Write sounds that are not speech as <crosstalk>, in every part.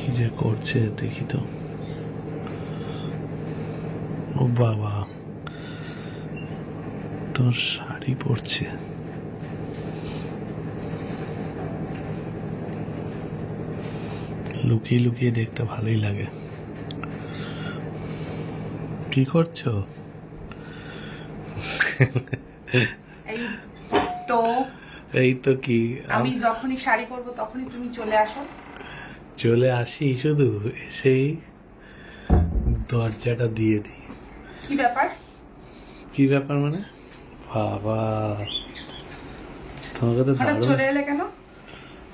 কি যে করছে দেখি তো। ও বাবা তোর শাড়ি পরছে। লুকিয়ে লুকিয়ে দেখতে ভালোই লাগে। কি করছ? এই তো। এই তো কি? আমি যখনই শাড়ি পরবো তখনই তুমি চলে আসো। চলে আসি শুধু এসেই দরজাটা দিয়ে দিই। কি ব্যাপার? কি ব্যাপার মানে? বাবা তোমাকে তো হঠাৎ চলে এলে কেন?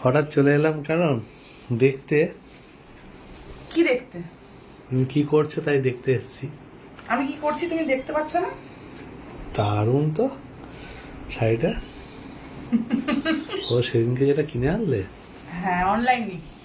হঠাৎ চলে এলাম কারণ দেখতে কি দেখতে? তুমি কি করছ তাই দেখতে এসেছি। আমি কি করছি তুমি দেখতে পাচ্ছ না? দারুণ তো শাড়িটা। <laughs> ও সেদিনকে যেটা কিনে আনলে? হ্যাঁ অনলাইনে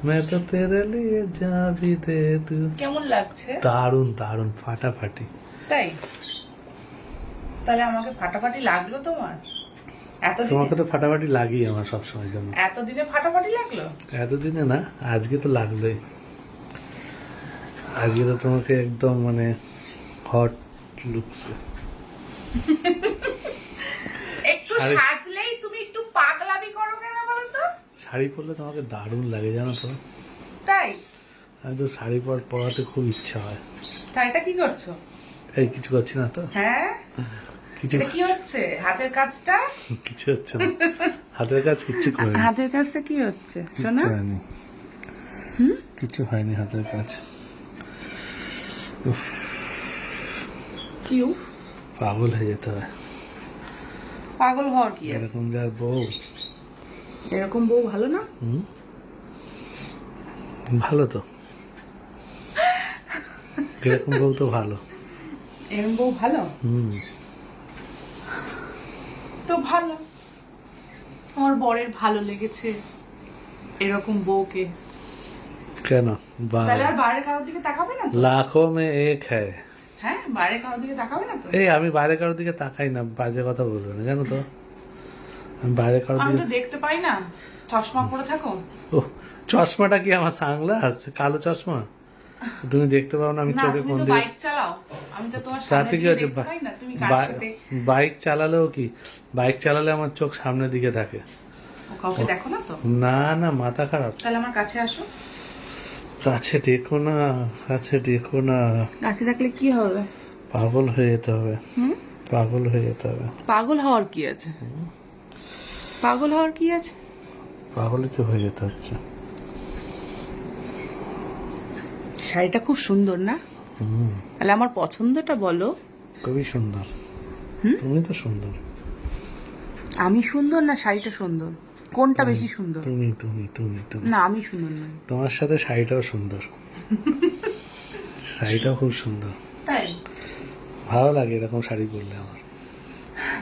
मैं तो तेरे लिए जहाँ भी दे दूँ কেমন লাগছে দারুণ দারুণ ফাটাফাটি তাই তাহলে আমাকে ফাটাফাটি লাগলো তোমার এতদিনে তোমাকে তো ফাটাফাটি লাগেই আমার সবসময় জন্য এতদিনে ফাটাফাটি লাগলো এতদিনে না আজকে তো লাগলোই আজকে তো তোমাকে একদম মানে হট লুকসে একটু শাড়ি- শাড়ি পরলে তোমাকে দারুণ লাগে জানো তো। তাই? আমি তো শাড়ি পর পরাতে খুব ইচ্ছা হয়। শাড়িটা কি করছ? এই কিছু করছি না তো? হ্যাঁ? কিছু কি হচ্ছে? হাতের কাজটা? কিছু হচ্ছে না। হাতের কাজ কাজটা কি হচ্ছে? শোনা। হয়নি। কিছু হয়নি হাতের কাজ। উফ, কি উফ? পাগল হয়ে যেতে হয়। পাগল হওয়ার কি এরকম যার বউ। এরকম বউ ভালো না? ভালো তো। এরকম বউ তো ভালো। এরকম বউ ভালো? তো ভালো। আমার বরের ভালো লেগেছে এরকম বউকে। কেন? তাহলে আর বাইরে কারোর দিকে তাকাবে না তো? লাখো মে এক হ্যায়। হ্যাঁ বাইরে কারোর দিকে তাকাবে না তো? এই আমি বাইরে কারোর দিকে তাকাই না বাজে কথা বলবে না জানো তো? বাইরে কারোর আমি তো দেখতে পাই না। চশমা পরে থাকো। ও চশমাটা কি আমার সাংলাস কালো চশমা? তুমি দেখতে পাও না আমি চোখে কোন দিকে বাইক চালাও। আমি তো তোমার সামনে তাতে কি হচ্ছে দেখতে পাই না। তুমি কার বা- সাথে? বাইক চালালেও কি? বাইক চালালে আমার চোখ সামনের দিকে থাকে। কাউকে দেখো না তো? না না মাথা খারাপ। তাহলে আমার কাছে আসো। কাছে দেখো না কাছে দেখো না। কাছে রাখলে কি হবে? পাগল হয়ে যেতে হবে। হুম? পাগল হয়ে যেতে হবে। পাগল হওয়ার কি আছে? পাগল হওয়ার কি আছে? পাগলই তো হয়ে যেতে হচ্ছে। শাড়িটা খুব সুন্দর না? হুম। তাহলে আমার পছন্দটা বলো। খুবই সুন্দর? তুমি তো সুন্দর। আমি সুন্দর না শাড়িটা সুন্দর? কোনটা বেশি সুন্দর? তুমি তুমি তুমি তুমি। না আমি সুন্দর না তোমার সাথে শাড়িটাও সুন্দর। <laughs> শাড়িটাও খুব সুন্দর। তাই? ভালো লাগে এরকম শাড়ি পরলে আমার।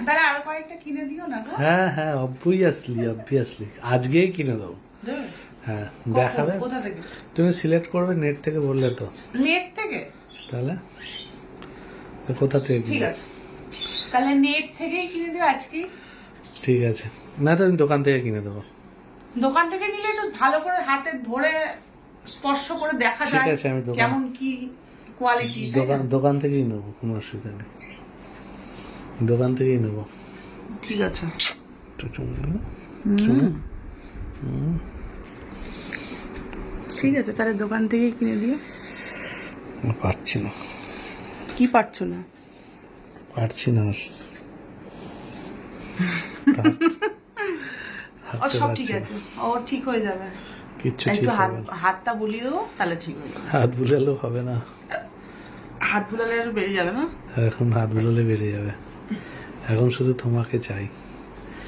তাহলে আরও কয়েকটা কিনে দিও না গো। হ্যাঁ হ্যাঁ অবভিয়াসলি অবভিয়াসলি আজকেই কিনে দাও। হ্যাঁ দেখাবে? কোথা থেকে? তুমি সিলেক্ট করবে নেট থেকে বললে তো। নেট থেকে? তাহলে? কোথা থেকে ঠিক আছে। তাহলে নেট থেকেই কিনে দিও আজকে ঠিক আছে। না তো আমি দোকান থেকে কিনে দেবো দোকান থেকে নিলে একটু ভালো করে হাতে ধরে স্পর্শ করে দেখা ঠিক যায় কেমন কি কোয়ালিটি দোকান দোকান থেকেই নেব কোনো অসুবিধা নেই। দোকান থেকেই নেব। ঠিক আছে। ঠিক আছে তাহলে দোকান থেকেই কিনে দিও। পারছি না। কি পারছ না? পারছি না। <laughs> সব ঠিক আছে। ও ঠিক হয়ে যাবে। কিচ্ছু ঠিক একটু হাত হাতটা বুলিয়ে দেবো তাহলে ঠিক হয়ে যাবে। হাত বুলালেও হবে না। হাত বুলালে আর বেড়ে যাবে না? এখন হাত বুলালে বেড়ে যাবে। এখন শুধু তোমাকে চাই।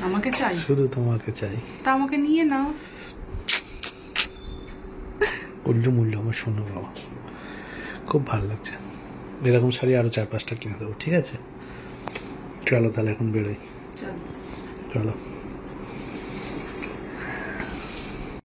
আমাকে চাই? শুধু তোমাকে চাই। তা আমাকে নিয়ে নাও। অর্জুন মূল্য আমার শোনো বাবা। খুব ভালো লাগছে। এরকম শাড়ি আরও চার পাঁচটা কিনে দেবো ঠিক আছে? চলো তাহলে এখন বেরোই। চলো।